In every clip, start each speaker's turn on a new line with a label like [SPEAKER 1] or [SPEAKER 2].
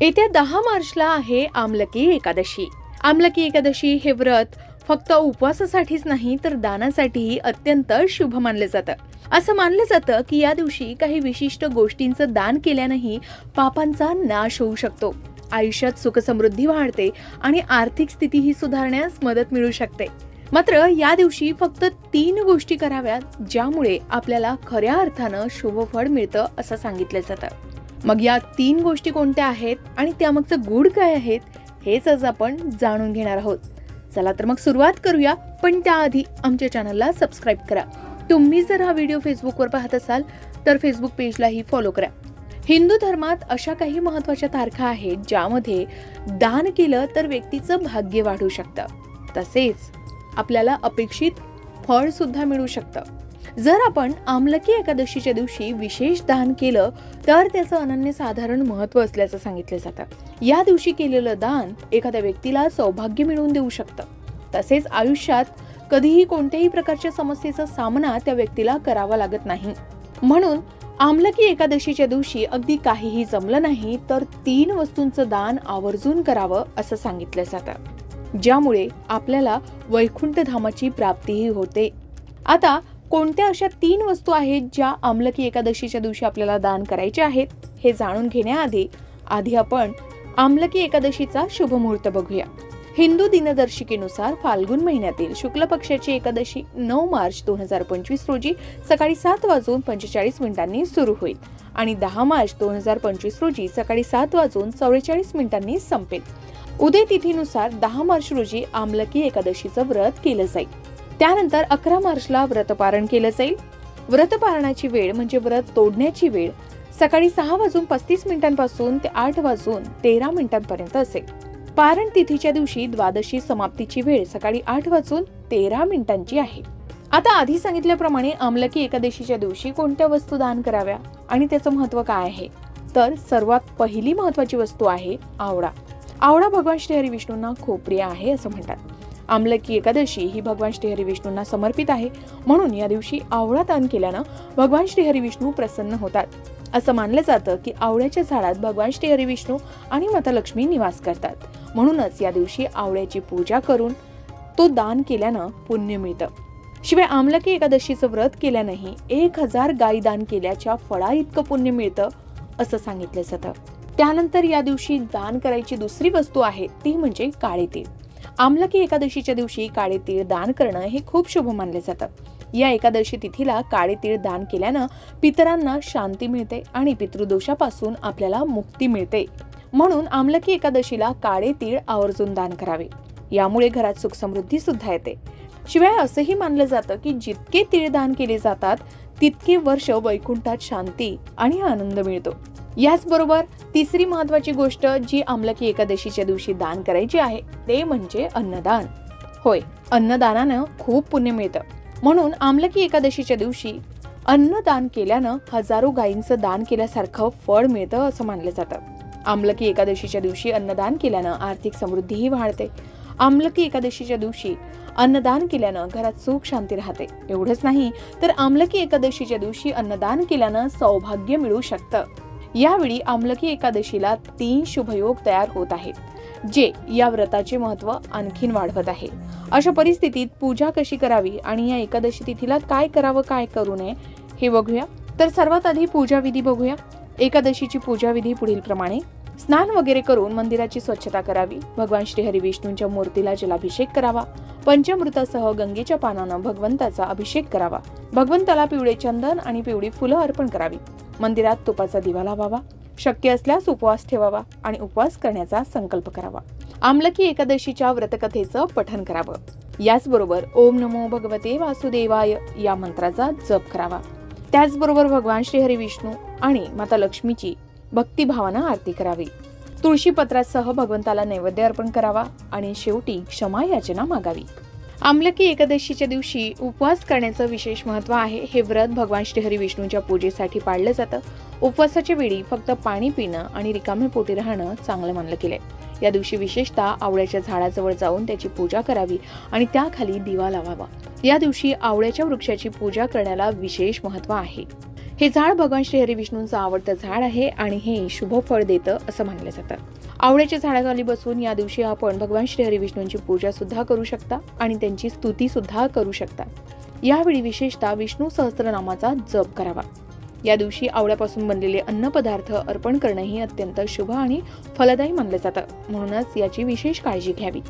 [SPEAKER 1] येत्या दहा मार्चला आहे आमलकी एकादशी. आमलकी एकादशी हे व्रत फक्त उपवासासाठीच नाही तर दानासाठीही अत्यंत शुभ मानलं जातं. असं मानलं जातं की या दिवशी काही विशिष्ट गोष्टींचं दान केल्यानंही पापांचा नाश होऊ शकतो. आयुष्यात सुखसमृद्धी वाढते आणि आर्थिक स्थितीही सुधारण्यास मदत मिळू शकते. मात्र या दिवशी फक्त तीन गोष्टी कराव्यात ज्यामुळे आपल्याला खऱ्या अर्थानं शुभफळ मिळतं असं सांगितलं जातं. मग या तीन गोष्टी कोणत्या आहेत आणि त्यामागचं गुड काय आहेत हेच आज आपण जाणून घेणार आहोत. चला तर मग सुरुवात करूया पण त्याआधी आमच्या चॅनलला सबस्क्राईब करा. तुम्ही जर हा व्हिडिओ फेसबुकवर पाहत असाल तर फेसबुक पेजलाही फॉलो करा. हिंदू धर्मात अशा काही महत्त्वाच्या तारखा आहेत ज्यामध्ये दान केलं तर व्यक्तीचं भाग्य वाढू शकतं. तसेच आपल्याला अपेक्षित फळ सुद्धा मिळू शकतं. जर आपण आमलकी एकादशीच्या दिवशी विशेष दान केलं तर त्याचं अनन्यसाधारण महत्त्व असल्याचं सांगितलं जातं. या दिवशी केलेलं दान एखाद्या व्यक्तीला सौभाग्य मिळवून देऊ शकतं. तसेच आयुष्यात कधीही कोणत्याही प्रकारच्या समस्येचा सामना त्या व्यक्तीला करावा लागत नाही. म्हणून आमलकी एकादशीच्या दिवशी अगदी काहीही जमलं नाही तर तीन वस्तूंचं दान आवर्जून करावं असं सांगितलं जातं. ज्यामुळे आपल्याला वैकुंठ धामाची प्राप्तीही होते. आता कोणत्या अशा तीन वस्तू आहेत ज्या आमलकी एकादशीच्या दिवशी आपल्याला दान करायच्या आहेत हे जाणून घेण्याआधी आधी आपण आमलकी एकादशीचा शुभमुहूर्त बघूया. हिंदू दिनदर्शिकेनुसार फाल्गुन महिन्यातील शुक्ल पक्षाची एकादशी नऊ मार्च दोन हजार पंचवीस रोजी सकाळी सात वाजून पंचेचाळीस मिनिटांनी सुरू होईल आणि दहा मार्च दोन हजार पंचवीस रोजी सकाळी सात वाजून चौवेचाळीस मिनिटांनी संपेल. उदय तिथीनुसार दहा मार्च रोजी आमलकी एकादशीचं व्रत केलं जाईल. त्यानंतर अकरा मार्चला व्रतपारण केलं जाईल. व्रतपारणाची वेळ म्हणजे व्रत तोडण्याची वेळ सकाळी सहा वाजून पस्तीस मिनिटांपासून ते आठ वाजून तेरा मिनिटांपर्यंत असेल. पारण तिथीच्या दिवशी द्वादशी समाप्तीची वेळ सकाळी आठ वाजून तेरा मिनिटांची आहे. आता आधी सांगितल्याप्रमाणे आमलकी एकादशीच्या दिवशी कोणत्या वस्तू दान कराव्या आणि त्याचं महत्त्व काय आहे? तर सर्वात पहिली महत्वाची वस्तू आहे आवळा. आवळा भगवान श्रीहरी विष्णूंना खूप प्रिय आहे असं म्हणतात. आमलकी एकादशी ही भगवान श्रीहरी विष्णूंना समर्पित आहे. म्हणून या दिवशी आवळा दान केल्यानं भगवान श्रीहरी विष्णू प्रसन्न होतात. असं मानलं जातं की आवळ्याच्या झाडात भगवान श्रीहरी विष्णू आणि माता लक्ष्मी निवास करतात. म्हणूनच या दिवशी आवळ्याची पूजा करून तो दान केल्यानं पुण्य मिळतं. शिवाय आमलकी एकादशीचं व्रत केल्यानंही एक हजार गायी दान केल्याच्या फळा इतकं पुण्य मिळतं असं सांगितलं जातं. त्यानंतर या दिवशी दान करायची दुसरी वस्तू आहे ती म्हणजे काळे तीळ आमलकी एकादशीच्या दिवशी काळे तीळ दान करणं हे खूप शुभ मानले जातं. या एकादशी तिथीला काळे तीळ दान केल्यानं पितरांना शांती मिळते आणि पितृदोषापासून आपल्याला मुक्ती मिळते. म्हणून आमलकी एकादशीला काळे तीळ आवर्जून दान करावे. यामुळे घरात सुख समृद्धी सुद्धा येते. शिवाय असंही मानलं जातं की जितके तीळ दान केले जातात तितके वर्ष वैकुंठात शांती आणि आनंद मिळतो. याचबरोबर तिसरी महत्वाची गोष्ट जी आमलकी एकादशीच्या दिवशी दान करायची आहे ते म्हणजे अन्नदान. होय अन्नदानानं खूप पुण्य मिळतं. म्हणून आमलकी एकादशीच्या दिवशी अन्नदान केल्यानं हजारो गायींचं दान केल्यासारखं फळ मिळतं असं मानलं जातं. आमलकी एकादशीच्या दिवशी अन्नदान केल्यानं आर्थिक समृद्धीही वाढते. आमलकी एकादशीच्या दिवशी अन्नदान केल्यानं घरात सुख शांती राहते. एवढंच नाही तर आमलकी एकादशीच्या दिवशी अन्नदान केल्यानं सौभाग्य मिळू शकतं. यावेळी आमलकी एकादशीला तीन शुभयोग तयार होत आहेत जे या व्रताचे महत्त्व आणखीन वाढवत आहे. अशा परिस्थितीत पूजा कशी करावी आणि या एकादशी तिथीला काय करावं काय करू नये हे बघूया. तर सर्वात आधी पूजा विधी बघूया. एकादशीची पूजा विधी पुढील प्रमाणे स्नान वगैरे करून मंदिराची स्वच्छता करावी. भगवान श्रीहरी विष्णूंच्या मूर्तीला जलाभिषेक करावा. पंचमृतासह गंगेच्या पानानं भगवंताचा अभिषेक करावा. भगवंताला पिवळे चंदन आणि पिवळी फुलं अर्पण करावी. मंदिरात तुपाचा दिवा लावावा. शक्य असल्यास उपवास ठेवावा आणि उपवास करण्याचा संकल्प करावा. आमलकी एकादशीच्या व्रतकथेचं पठन करावं. याचबरोबर ओम नमो भगवते वासुदेवाय या मंत्राचा जप करावा. त्याचबरोबर भगवान श्रीहरी विष्णू आणि माता लक्ष्मीची भक्तिभावानं आरती करावी. तुळशीपत्रासह भगवंताला नैवेद्य अर्पण करावा आणि शेवटी क्षमा याचना मागावी. आमलकी एकादशीच्या दिवशी उपवास करण्याचं विशेष महत्त्व आहे. हे व्रत भगवान श्रीहरी विष्णूंच्या पूजेसाठी पाळलं जातं. उपवासाच्या वेळी फक्त पाणी पिणं आणि रिकामे पोटी राहणं चांगलं मानलं गेलंय. या दिवशी विशेषतः आवळ्याच्या झाडाजवळ जाऊन त्याची पूजा करावी आणि त्याखाली दिवा लावावा. या दिवशी आवळ्याच्या वृक्षाची पूजा करण्याला विशेष महत्त्व आहे. हे झाड भगवान श्री हरिविष्णूंचं आवडतं झाड आहे आणि हे शुभ फळ देतं असं मानलं जातं. आवळ्याच्या झाडाखाली बसून या दिवशी आपण भगवान श्री हरी विष्णूंची पूजा सुद्धा करू शकता आणि त्यांची स्तुती सुद्धा करू शकता. यावेळी विशेषतः विष्णू सहस्त्रनामाचा जप करावा. या दिवशी आवळ्यापासून बनलेले अन्नपदार्थ अर्पण करणंही अत्यंत शुभ आणि फलदायी मानलं जातं. म्हणूनच याची विशेष काळजी घ्यावी.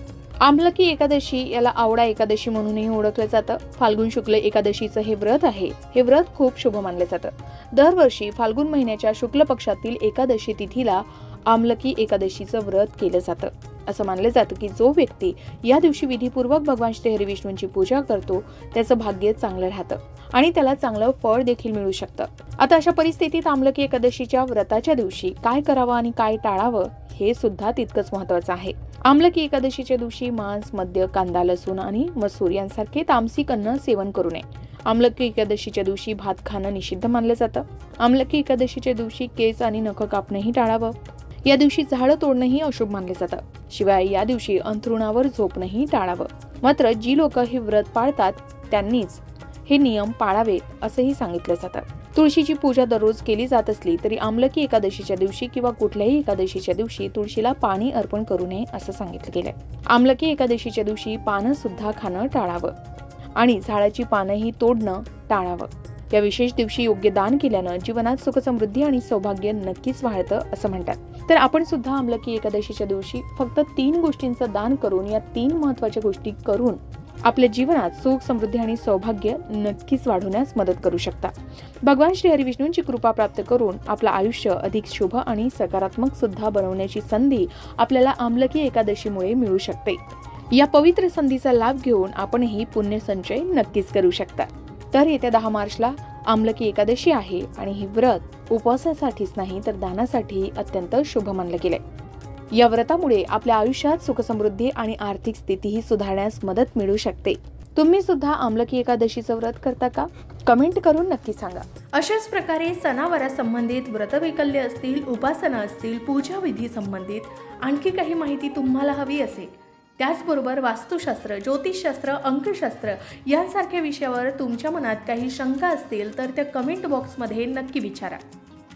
[SPEAKER 1] आमलकी एकादशी याला आवडा एकादशी म्हणूनही ओळखलं जातं. फाल्गुन शुक्ल एकादशीचं हे व्रत आहे. हे व्रत खूप शुभ मानलं जातं. दरवर्षी फाल्गुन महिन्याच्या शुक्ल पक्षातील एकादशी तिथीला आमलकी एकादशीचं व्रत केलं जातं. असं मानलं जातं की जो व्यक्ती या दिवशी विधीपूर्वक भगवान श्री हरी विष्णूंची पूजा करतो त्याचं भाग्य चांगलं राहतं आणि त्याला चांगलं फळ देखील मिळू शकतं. आता अशा परिस्थितीत आमलकी एकादशीच्या व्रताच्या दिवशी काय करावं आणि काय टाळावं हे सुद्धा तितकंच महत्वाचं आहे. आमलकी एकादशीच्या दिवशी मांस मद्य कांदा लसूण आणि मसूर यांसारखे तामसिक अन्न सेवन करू नये. आमलकी एकादशीच्या दिवशी भात खाणं निषिद्ध मानलं जातं. आमलकी एकादशीच्या दिवशी केस आणि नख कापणंही टाळावं. या दिवशी झाडं तोडणंही अशुभ मानले जातं. शिवाय या दिवशी अंथरुणावर झोपणंही टाळावं. मात्र जी लोक हे व्रत पाळतात त्यांनीच हे नियम पाळावेत असंही सांगितलं जातं. तुळशीची पूजा दररोज केली जात असली तरी आमलकी एकादशीच्या दिवशी किंवा कुठल्याही एकादशीच्या दिवशी तुळशीला पाणी अर्पण करू नये असं सांगितलं गेलंय. आमलकी एकादशीच्या दिवशी पानं सुद्धा खाणं टाळावं आणि झाडाची पानंही तोडणं टाळावं. या विशेष दिवशी योग्य दान केल्यानं जीवनात सुख समृद्धी आणि सौभाग्य नक्कीच वाढतं असं म्हणतात. तर आपण सुद्धा आमलकी एकादशीच्या दिवशी फक्त तीन गोष्टींचं दान करून या तीन महत्त्वाच्या गोष्टी करून आपल्या जीवनात सुख समृद्धी आणि सौभाग्य नक्कीच वाढवण्यास मदत करू शकता. भगवान श्री हरिविष्णूंची कृपा प्राप्त करून आपलं आयुष्य अधिक शुभ आणि सकारात्मक सुद्धा बनवण्याची संधी आपल्याला आमलकी एकादशीमुळे मिळू शकते. या पवित्र संधीचा लाभ घेऊन आपणही पुण्य संचय नक्कीच करू शकता. तर येत्या दहा मार्चला आमलकी एकादशी आहे आणि हे व्रत उपवासासाठीच नाही तर दानासाठी अत्यंत शुभ मानलं गेलंय. या व्रतामुळे आपल्या आयुष्यात सुखसमृद्धी आणि आर्थिक स्थितीही सुधारण्यास मदत मिळू शकते. तुम्ही सुद्धा आमलकी एकादशीचं व्रत करता का? कमेंट करून नक्की सांगा. अशाच प्रकारे सणावारा संबंधित व्रतवैकल्य असतील उपासना असतील पूजा विधी संबंधित आणखी काही माहिती तुम्हाला हवी असेल. त्याचबरोबर वास्तुशास्त्र ज्योतिषशास्त्र अंकशास्त्र यांसारख्या विषयावर तुमच्या मनात काही शंका असतील तर त्या कमेंट बॉक्समध्ये नक्की विचारा.